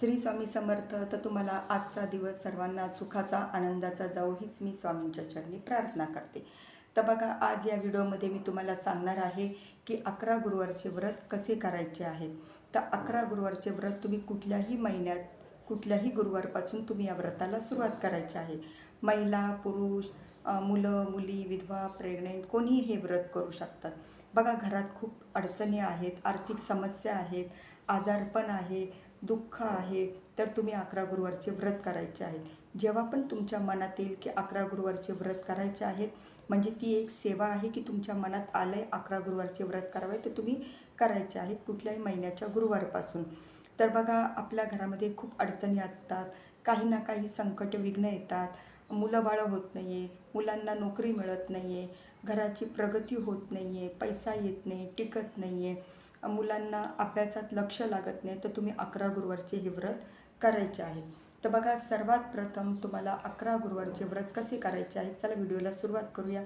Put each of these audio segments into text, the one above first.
श्री स्वामी समर्थ तर तुम्हाला आजचा दिवस सर्वांना सुखाचा आनंदाचा जाऊ हीच मी स्वामींच्या चरणी प्रार्थना करते. तर बघा आज या व्हिडिओमध्ये मी तुम्हाला सांगणार आहे की अकरा गुरुवारचे व्रत कसे करायचे आहेत तर अकरा गुरुवारचे व्रत तुम्ही कुठल्याही महिन्यात कुठल्याही गुरुवारपासून तुम्ही या व्रताला सुरुवात करायची आहे. महिला पुरुष मुलं मुली विधवा प्रेग्नेंट कोणीही हे व्रत करू शकतात. बघा घरात खूप अडचणी आहेत आर्थिक समस्या आहेत आजारपण आहे दुःख आहे तर तुम्ही अकरा गुरुवारचे व्रत करायचे आहेत. जेव्हा पण तुमच्या मनात येईल की अकरा गुरुवारचे व्रत करायचे आहेत म्हणजे ती एक सेवा आहे की तुमच्या मनात आलं आहे अकरा गुरुवारचे व्रत करावे तर तुम्ही करायचे आहेत कुठल्याही महिन्याच्या गुरुवारपासून. तर बघा आपल्या घरामध्ये खूप अडचणी असतात काही ना काही संकट विघ्न येतात मुलं बाळं होत नाही आहे मुलांना नोकरी मिळत नाही आहे घराची प्रगती होत नाही आहे पैसा येत नाही टिकत नाही आहे मुलांना अभ्यासात लक्ष लागत नाही तर तुम्ही अकरा गुरुवारचे हे व्रत करायचे आहे. तर बघा सर्वात प्रथम तुम्हाला अकरा गुरुवारचे व्रत कसे करायचे आहे चला व्हिडिओला सुरुवात करूया.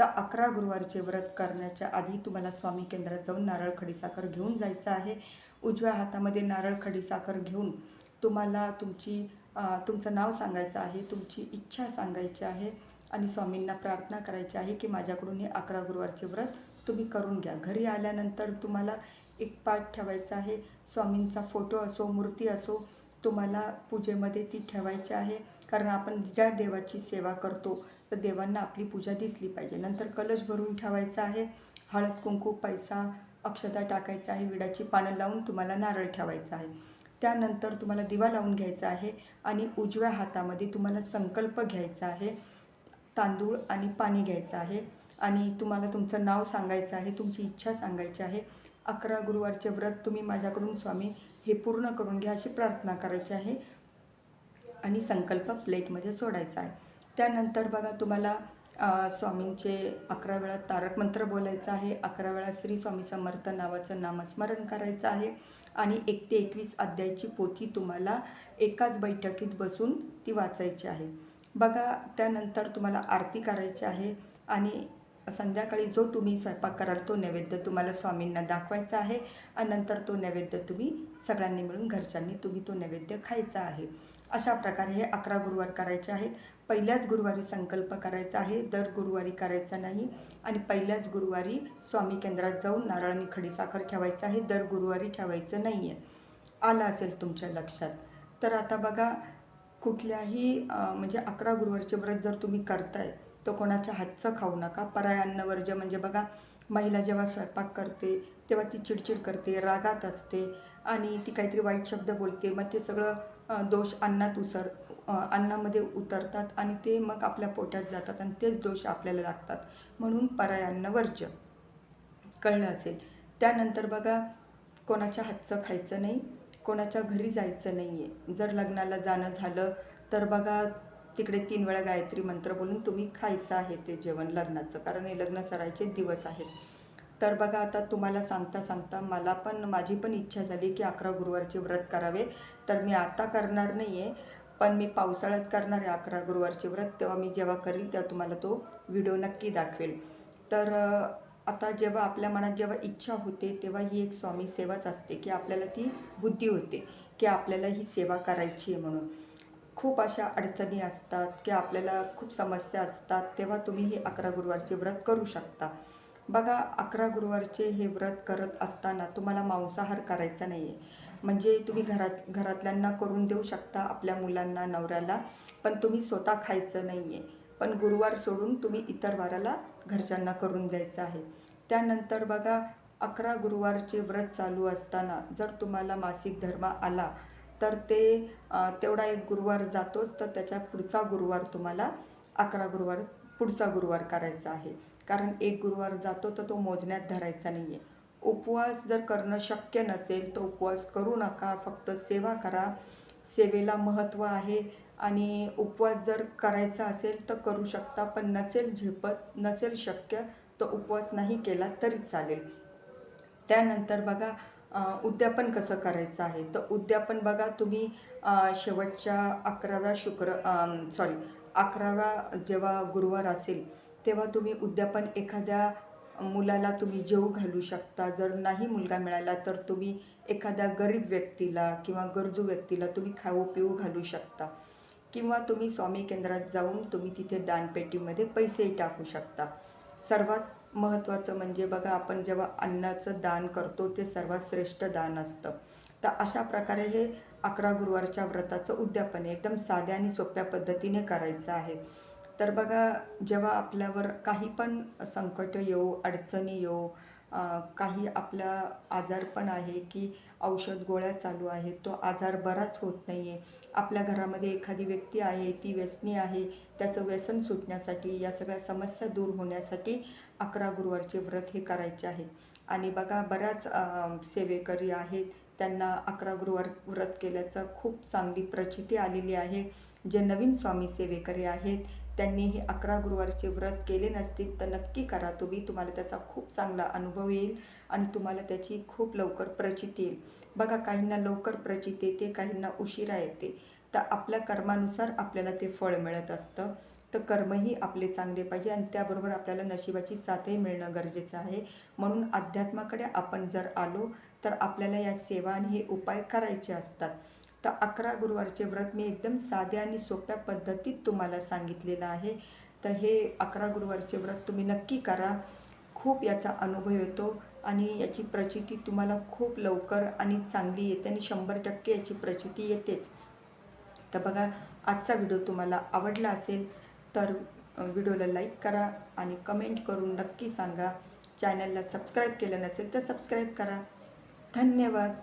तर अकरा गुरुवारचे व्रत करण्याच्या आधी तुम्हाला स्वामी केंद्रात जाऊन नारळ खडीसाखर घेऊन जायचं आहे. उजव्या हातामध्ये नारळ खडीसाखर घेऊन तुम्हाला तुमची तुमचं नाव सांगायचं आहे तुमची इच्छा सांगायची आहे आणि स्वामींना प्रार्थना करायची आहे की माझ्याकडून हे अकरा गुरुवारचे व्रत तुम्ही करून घ्या. घरी आल्यानंतर तुम्हाला एक पाठ ठेवायचा आहे. स्वामींचा फोटो असो मूर्ती असो तुम्हाला पूजेमध्ये ती ठेवायची आहे. कारण आपण ज्या देवाची सेवा करतो तर देवांना आपली पूजा दिसली पाहिजे. नंतर कलश भरून ठेवायचा आहे. हळद कुंकू पैसा अक्षता टाकायचा आहे. विडाची पानं लावून तुम्हाला नारळ ठेवायचा आहे. त्यानंतर तुम्हाला दिवा लावून घ्यायचा आहे आणि उजव्या हातामध्ये तुम्हाला संकल्प घ्यायचा आहे. तांदूळ आणि पाणी घ्यायचं आहे. आणि तुम्हाला तुमचं नाव सांगायचं आहे तुमची इच्छा सांगायची आहे अकरा गुरुवारचे व्रत तुम्ही माझ्याकडून स्वामी हे पूर्ण करून घ्या अशी प्रार्थना करायची आहे आणि संकल्प प्लेटमध्ये सोडायचा आहे. त्यानंतर बघा तुम्हाला स्वामींचे अकरा वेळा तारक मंत्र बोलायचं आहे अकरा वेळा श्री स्वामी समर्थ नावाचं नामस्मरण करायचं आहे आणि एक ते एकवीस अध्यायची पोथी तुम्हाला एकाच बैठकीत बसून ती वाचायची आहे. बघा त्यानंतर तुम्हाला आरती करायची आहे आणि संध्याकाळी जो तुम्ही स्वयंपाक कराल तो नैवेद्य तुम्हाला स्वामींना दाखवायचा आहे आणि नंतर तो नैवेद्य तुम्ही सगळ्यांनी मिळून घरच्यांनी तुम्ही तो नैवेद्य खायचा आहे. अशा प्रकारे हे अकरा गुरुवार करायचे आहेत. पहिल्याच गुरुवारी संकल्प करायचा आहे. दर गुरुवारी करायचा नाही आणि पहिल्याच गुरुवारी स्वामी केंद्रात जाऊन नारळ आणि खडीसाखर ठेवायचं आहे. दर गुरुवारी ठेवायचं नाही आहे आलं असेल तुमच्या लक्षात. तर आता बघा कुठल्याही म्हणजे अकरा गुरुवारचे व्रत जर तुम्ही करताय तो कोणाच्या हातचं खाऊ नका. पराय अन्न म्हणजे बघा महिला जेव्हा स्वयंपाक करते तेव्हा ती चिडचिड करते रागात असते आणि ती काहीतरी वाईट शब्द बोलते. मग ते सगळं दोष अन्नात उसर अन्नामध्ये उतरतात आणि ते मग आपल्या पोटात जातात आणि तेच दोष आपल्याला लागतात. म्हणून पराय अन्न कळलं असेल. त्यानंतर बघा कोणाच्या हातचं खायचं नाही कोणाच्या घरी जायचं नाही आहे जर लग्नाला जाणं झालं तर बघा तिकडे तीन वेळा गायत्री मंत्र बोलून तुम्ही खायचं आहे ते जेवण लग्नाचं कारण हे लग्न सरायचे दिवस आहेत. तर बघा आता तुम्हाला सांगता सांगता मला पण माझी पण इच्छा झाली की अकरा गुरुवारचे व्रत करावे. तर मी आता करणार नाही आहे पण मी पावसाळ्यात करणार आहे अकरा गुरुवारचे व्रत. तेव्हा मी जेव्हा करेल तेव्हा तुम्हाला तो व्हिडिओ नक्की दाखवेल. तर आता जेव्हा आपल्या मनात जेव्हा इच्छा होते तेव्हा ही एक स्वामी सेवाच असते की आपल्याला ती बुद्धी होते की आपल्याला ही सेवा करायची आहे म्हणून. खूप अशा अडचणी असतात की आपल्याला खूप समस्या असतात तेव्हा तुम्ही हे अकरा गुरुवारचे व्रत करू शकता. बघा अकरा गुरुवारचे हे व्रत करत असताना तुम्हाला मांसाहार करायचा नाही आहे म्हणजे तुम्ही घरात घरातल्यांना करून देऊ शकता आपल्या मुलांना नवऱ्याला पण तुम्ही स्वतः खायचं नाही आहे पण गुरुवार सोडून तुम्ही इतर वाराला घरच्यांना करून द्यायचं आहे. त्यानंतर बघा अकरा गुरुवारचे व्रत चालू असताना जर तुम्हाला मासिक धर्म आला तर ते तेवढा एक गुरुवार जातोच तर त्याच्या पुढचा गुरुवार तुम्हाला अकरा गुरुवार पुढचा गुरुवार करायचा आहे. कारण एक गुरुवार जातो तर तो मोजण्यात धरायचा नाही आहे उपवास जर करणं शक्य नसेल तर उपवास करू नका. फक्त सेवा करा. सेवेला महत्त्व आहे. आणि उपवास जर करायचा असेल तर करू शकता. पण नसेल झेपत नसेल शक्य तर उपवास नाही केला तरी चालेल. त्यानंतर बघा उद्यापन कसं करायचं आहे? तर उद्यापन बघा तुम्ही शेवटच्या अकराव्या शुक्र सॉरी अकराव्या जेव्हा गुरुवार असेल तेव्हा तुम्ही उद्यापन एखाद्या मुलाला तुम्ही जेऊ घालू शकता. जर नाही मुलगा मिळाला तर तुम्ही एखाद्या गरीब व्यक्तीला किंवा गरजू व्यक्तीला तुम्ही खाऊ पिऊ घालू शकता. किंवा तुम्ही स्वामी केंद्रात जाऊन तुम्ही तिथे दानपेटीमध्ये पैसेही टाकू शकता. सर्वात महत्त्वाचं म्हणजे बघा आपण जेव्हा अन्नाचं दान करतो ते सर्वात श्रेष्ठ दान असतं. तर अशा प्रकारे हे अकरा गुरुवारच्या व्रताचं उद्यापन आहे. एकदम साध्या आणि सोप्या पद्धतीने करायचं आहे. तर बघा जेव्हा आपल्यावर काही पण संकट येऊ अडचणी येऊ काही आपला आजार पण आहे की औषध गोळ्या चालू आहे तो आजार बराच होत नाही आहे आपल्या घरामध्ये एखादी व्यक्ती आहे ती व्यसनी आहे त्याचं व्यसन सुटण्यासाठी या सगळ्या समस्या दूर होण्यासाठी अकरा गुरुवारचे व्रत हे करायचे आहे. आणि बघा बऱ्याच सेवेकरी आहेत त्यांना अकरा गुरुवार व्रत केल्याचं खूप चांगली प्रचिती आलेली आहे. जे नवीन स्वामी सेवेकरी आहेत त्यांनी हे अकरा गुरुवारचे व्रत केले नसतील तर नक्की करा. तुम्ही तुम्हाला त्याचा खूप चांगला अनुभव येईल आणि तुम्हाला त्याची खूप लवकर प्रचिती येईल. बघा काहींना लवकर प्रचिती येते काहींना उशिरा येते. तर आपल्या कर्मानुसार आपल्याला ते फळ मिळत असतं. तर कर्मही आपले चांगले पाहिजे आणि त्याबरोबर आपल्याला नशिबाची साथही मिळणं गरजेचं आहे. म्हणून अध्यात्माकडे आपण जर आलो तर आपल्याला या सेवा आणि हे उपाय करायचे असतात. तर अकरा गुरुवारचे व्रत मी एकदम साध्या आणि सोप्या पद्धतीत तुम्हाला सांगितलेलं आहे. तर हे अकरा गुरुवारचे व्रत तुम्ही नक्की करा. खूप याचा अनुभव येतो आणि याची प्रचिती तुम्हाला खूप लवकर आणि चांगली येते आणि शंभर टक्के याची प्रचिती येतेच. तर बघा आजचा व्हिडिओ तुम्हाला आवडला असेल तर व्हिडिओला लाईक करा आणि कमेंट करून नक्की सांगा. चॅनलला सबस्क्राईब केलं नसेल तर सबस्क्राईब करा. धन्यवाद.